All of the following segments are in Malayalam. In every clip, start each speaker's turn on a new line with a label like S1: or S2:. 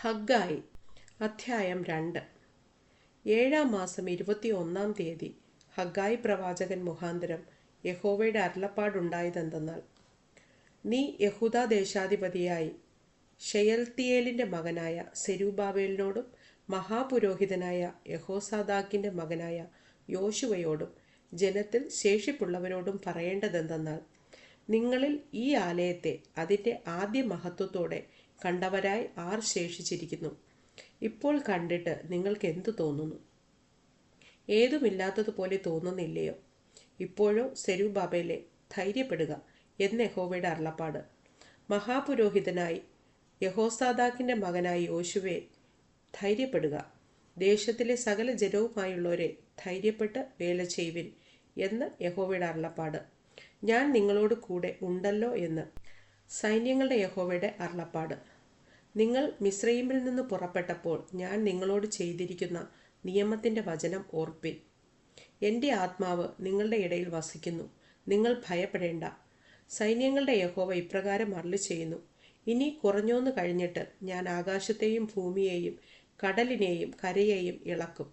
S1: ഹഗ്ഗായി. അധ്യായം രണ്ട്. ഏഴാം മാസം ഇരുപത്തി ഒന്നാം തീയതി ഹഗ്ഗായി പ്രവാചകൻ മുഖാന്തരം യഹോവയുടെ അരുളപ്പാടുണ്ടായതെന്തെന്നാൽ നീ യഹൂദ ദേശാധിപതിയായി ഷെയൽത്തിയേലിന്റെ മകനായ സെരൂബാബേലിനോടും മഹാപുരോഹിതനായ യഹോസാദാക്കിന്റെ മകനായ യോശുവയോടും ജനത്തിൽ ശേഷിപ്പുള്ളവരോടും പറയേണ്ടതെന്തെന്നാൽ നിങ്ങളിൽ ഈ ആലയത്തെ അതിന്റെ ആദ്യ മഹത്വത്തോടെ കണ്ടവരായി ആർ ശേഷിച്ചിരിക്കുന്നു. ഇപ്പോൾ കണ്ടിട്ട് നിങ്ങൾക്ക് എന്തു തോന്നുന്നു? ഏതുമില്ലാത്തതുപോലെ തോന്നുന്നില്ലയോ? ഇപ്പോഴോ സെരുബാബയിലെ ധൈര്യപ്പെടുക എന്ന് യഹോവയുടെ അരുളപ്പാട്. മഹാപുരോഹിതനായി യഹോസാദാക്കിന്റെ മകനായി യോശുവെ ധൈര്യപ്പെടുക. ദേശത്തിലെ സകല ജനവുമായുള്ളവരെ ധൈര്യപ്പെട്ട് വേല ചെയ്യുവിൻ എന്ന് യഹോവയുടെ അരുളപ്പാട്. ഞാൻ നിങ്ങളോട് കൂടെ ഉണ്ടല്ലോ എന്ന്. സൈന്യങ്ങളുടെ യഹോവയുടെ അരുളപ്പാട്. നിങ്ങൾ മിശ്രൈമിൽ നിന്ന് പുറപ്പെട്ടപ്പോൾ ഞാൻ നിങ്ങളോട് ചെയ്തിരിക്കുന്ന നിയമത്തിന്റെ വചനം ഓർപ്പിൻ. എന്റെ ആത്മാവ് നിങ്ങളുടെ ഇടയിൽ വസിക്കുന്നു. നിങ്ങൾ ഭയപ്പെടേണ്ട. സൈന്യങ്ങളുടെ യഹോവ ഇപ്രകാരം അരളി ചെയ്യുന്നു ഇനി കുറഞ്ഞോന്ന് കഴിഞ്ഞിട്ട് ഞാൻ ആകാശത്തെയും ഭൂമിയെയും കടലിനെയും കരയെയും ഇളക്കും.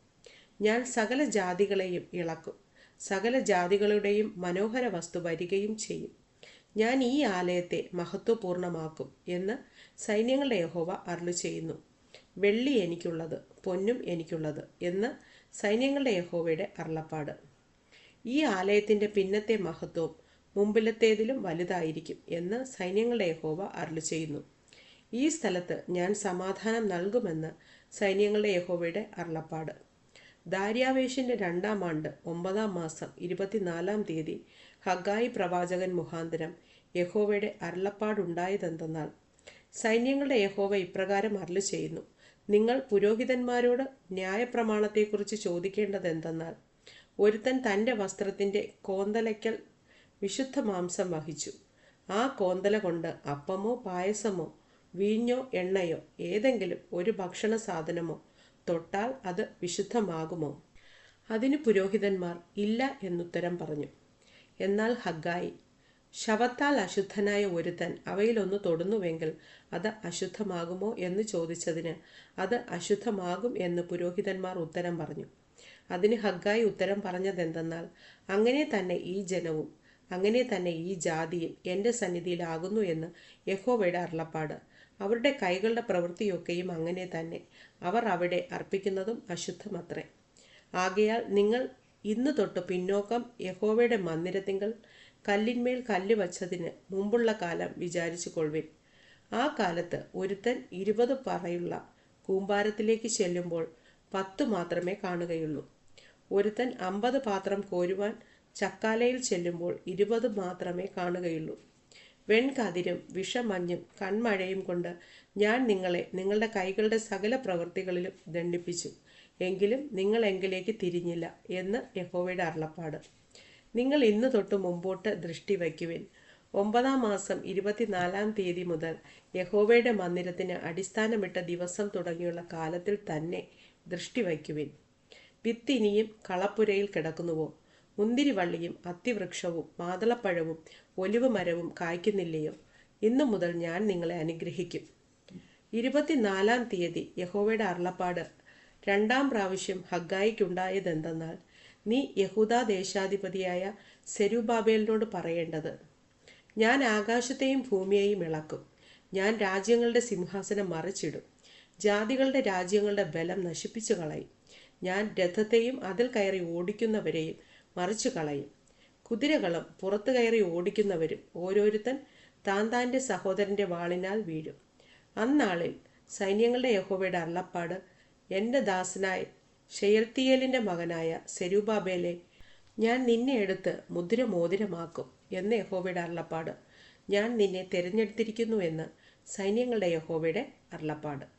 S1: ഞാൻ സകല ജാതികളെയും ഇളക്കും. സകല ജാതികളുടെയും മനോഹര വസ്തു വരികയും ചെയ്യും. ഞാൻ ഈ ആലയത്തെ മഹത്വപൂർണമാക്കും എന്ന് സൈന്യങ്ങളുടെ യഹോവ അരുളി ചെയ്യുന്നു. വെള്ളി എനിക്കുള്ളത് പൊന്നും എനിക്കുള്ളത് എന്ന് സൈന്യങ്ങളുടെ യഹോവയുടെ അരുളപ്പാട്. ഈ ആലയത്തിന്റെ പിന്നത്തെ മഹത്വം മുമ്പിലത്തേതിലും വലുതായിരിക്കും എന്ന് സൈന്യങ്ങളുടെ യഹോവ അരുളി ചെയ്യുന്നു. ഈ സ്ഥലത്ത് ഞാൻ സമാധാനം നൽകുമെന്ന് സൈന്യങ്ങളുടെ യഹോവയുടെ അരുളപ്പാട്. ദാര്യാവേഷിന്റെ രണ്ടാം ആണ്ട് ഒമ്പതാം മാസം ഇരുപത്തിനാലാം തീയതി ഹഗായി പ്രവാചകൻ മുഖാന്തരം യഹോവയുടെ അരുളപ്പാടുണ്ടായതെന്തെന്നാൽ സൈന്യങ്ങളുടെ യഹോവ ഇപ്രകാരം അരുളു ചെയ്യുന്നു. നിങ്ങൾ പുരോഹിതന്മാരോട് ന്യായപ്രമാണത്തെക്കുറിച്ച് ചോദിക്കേണ്ടത് എന്തെന്നാൽ ഒരുത്തൻ തന്റെ വസ്ത്രത്തിന്റെ കോന്തലയ്ക്കൽ വിശുദ്ധ മാംസം വഹിച്ചു. ആ കോന്തല കൊണ്ട് അപ്പമോ പായസമോ വീഞ്ഞോ എണ്ണയോ ഏതെങ്കിലും ഒരു ഭക്ഷണ സാധനമോ തൊട്ടാൽ അത് വിശുദ്ധമാകുമോ? അതിന് പുരോഹിതന്മാർ ഇല്ല എന്നുത്തരം പറഞ്ഞു. എന്നാൽ ഹഗ്ഗായി ശവത്താൽ അശുദ്ധനായ ഒരുത്തൻ അവയിലൊന്ന് തൊടുന്നുവെങ്കിൽ അത് അശുദ്ധമാകുമോ എന്ന് ചോദിച്ചതിന് അത് അശുദ്ധമാകും എന്ന് പുരോഹിതന്മാർ ഉത്തരം പറഞ്ഞു. അതിന് ഹഗ്ഗായി ഉത്തരം പറഞ്ഞതെന്തെന്നാൽ അങ്ങനെ തന്നെ ഈ ജനവും അങ്ങനെ തന്നെ ഈ ജാതിയും എന്റെ സന്നിധിയിലാകുന്നു എന്ന് യഹോവയുടെ അരുളപ്പാട്. അവരുടെ കൈകളുടെ പ്രവൃത്തിയൊക്കെയും അങ്ങനെ തന്നെ. അവർ അവിടെ അർപ്പിക്കുന്നതും അശുദ്ധമത്രേ. ആകയാൽ നിങ്ങൾ ഇന്ന് തൊട്ട് പിന്നോക്കം യഹോവയുടെ മന്ദിരത്തിങ്കൽ കല്ലിന്മേൽ കല്ല് വച്ചതിന് മുമ്പുള്ള കാലം വിചാരിച്ചു കൊള്ളുവിൻ ആ കാലത്ത് ഒരുത്തൻ ഇരുപത് പറയുള്ള കൂമ്പാരത്തിലേക്ക് ചെല്ലുമ്പോൾ പത്ത് മാത്രമേ കാണുകയുള്ളൂ. ഒരുത്തൻ അമ്പത് പാത്രം കോരുവാൻ ചക്കാലയിൽ ചെല്ലുമ്പോൾ ഇരുപത് മാത്രമേ കാണുകയുള്ളൂ. വെൺകതിരും വിഷമഞ്ഞും കൺമഴയും കൊണ്ട് ഞാൻ നിങ്ങളെ നിങ്ങളുടെ കൈകളുടെ സകല പ്രവൃത്തികളിലും ദണ്ഡിപ്പിച്ചു. എങ്കിലും നിങ്ങൾ എങ്കിലേക്ക് തിരിഞ്ഞില്ല എന്ന് യഹോവയുടെ അരുളപ്പാട്. നിങ്ങൾ ഇന്ന് തൊട്ട് മുമ്പോട്ട് ദൃഷ്ടി വയ്ക്കുവിൻ. ഒമ്പതാം മാസം ഇരുപത്തിനാലാം തീയതി മുതൽ യഹോവയുടെ മന്ദിരത്തിന് അടിസ്ഥാനമിട്ട ദിവസം തുടങ്ങിയുള്ള കാലത്തിൽ തന്നെ ദൃഷ്ടി വയ്ക്കുവിൻ. വിത്തിനിയും കളപ്പുരയിൽ കിടക്കുന്നുവോ? മുന്തിരിവള്ളിയും അത്തിവൃക്ഷവും മാതളപ്പഴവും ഒലിവ് മരവും കായ്ക്കുന്നില്ലയോ? ഇന്നു മുതൽ ഞാൻ നിങ്ങളെ അനുഗ്രഹിക്കും. ഇരുപത്തിനാലാം തീയതി യഹോവയുടെ അരുളപ്പാട്. രണ്ടാം പ്രാവശ്യം ഹഗ്ഗായിക്കുണ്ടായതെന്തെന്നാൽ നീ യഹൂദാ ദേശാധിപതിയായ സെരുബാബേലിനോട് പറയേണ്ടത് ഞാൻ ആകാശത്തെയും ഭൂമിയെയും ഇളക്കും. ഞാൻ രാജ്യങ്ങളുടെ സിംഹാസനം മറിച്ചിടും. ജാതികളുടെ രാജ്യങ്ങളുടെ ബലം നശിപ്പിച്ചു കളയും ഞാൻ രഥത്തെയും അതിൽ കയറി ഓടിക്കുന്നവരെയും മറിച്ചു കളയും. കുതിരകളും പുറത്തു കയറി ഓടിക്കുന്നവരും ഓരോരുത്തൻ താൻ താന്റെ സഹോദരന്റെ വാളിനാൽ വീഴും. അന്നാളിൽ സൈന്യങ്ങളുടെ യഹോവയുടെ അള്ളപ്പാട് എന്റെ ദാസനായ ഷെയർത്തിയേലിന്റെ മകനായ സെരൂബാബേലെ ഞാൻ നിന്നെ എടുത്ത് മുദ്രമോതിരമാക്കും എന്ന് യഹോവയുടെ അള്ളപ്പാട് ഞാൻ നിന്നെ തിരഞ്ഞെടുത്തിരിക്കുന്നു എന്ന് സൈന്യങ്ങളുടെ യഹോവയുടെ അരുളപ്പാട്.